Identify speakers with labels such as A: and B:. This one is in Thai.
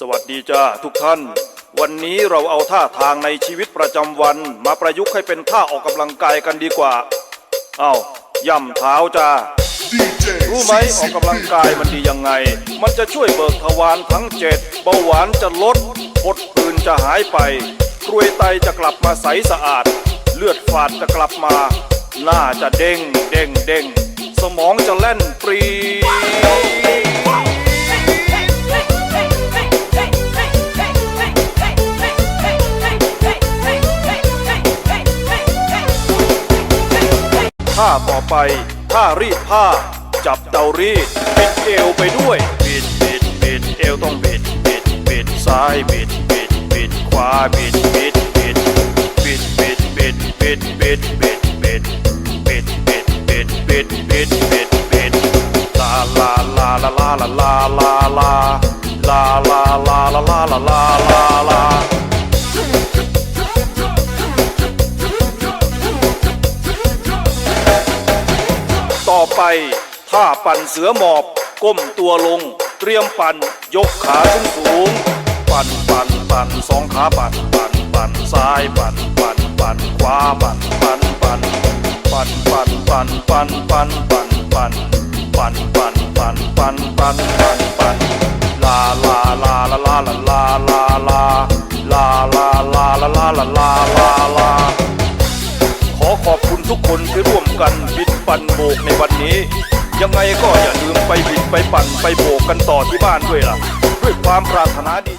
A: สวัสดีจ้าทุกท่าน วันนี้เราเอาท่าทางในชีวิตประจำวัน มาประยุกต์ให้เป็นท่าออกกำลังกายกันดีกว่า เอา้าย่ำเท้าจ้า รู้ไหมออกกำลังกายมันดียังไง มันจะช่วยเบิกทวารทั้งเจ็ดเบาหวานจะลดปดผื่นจะหายไปกรวยไตจะกลับมาใสสะอาด เลือดฝาดจะกลับมา หน้าจะเด้งเด้งเด้งสมองจะแล่นปรี ท่าต่อไป ท่ารีดผ้า จับเตารีดบิดเอวไปด้วย บิดบิดบิดเอวต้องบิดบิดบิดซ้ายบิดบิดบิดขวาบิดบิดบิดบิดบิดบิดบิดบิดบิดบิดบิดบิดบิดบิดบิดบิดบิดลาลาลาลาลาลาลาลาลาลาลาลาลาลาลาลา ต่อไปท่าปั่นเสือหมอบ ก้มตัวลง เตรียมปั่น ยกขาขึ้นสูง ปั่นปั่นปั่นสองขาปั่นปั่นปั่นซ้ายปั่นปั่นปั่นขวาปั่นปั่นปั่นปั่นปั่นปั่นปั่นปั่นปั่นปั่นปั่นปั่นปั่นปั่นปั่นปั่นปั่นลาลาลาลาลาลาลาลาลาลาลาลาลาลาลา ทุกคนที่ร่วมกันบิดปั่นโบกในวันนี้ ยังไงก็อย่าลืมไปบิดไปปั่นไปโบกกันต่อที่บ้านด้วยล่ะ ด้วยความปรารถนาดี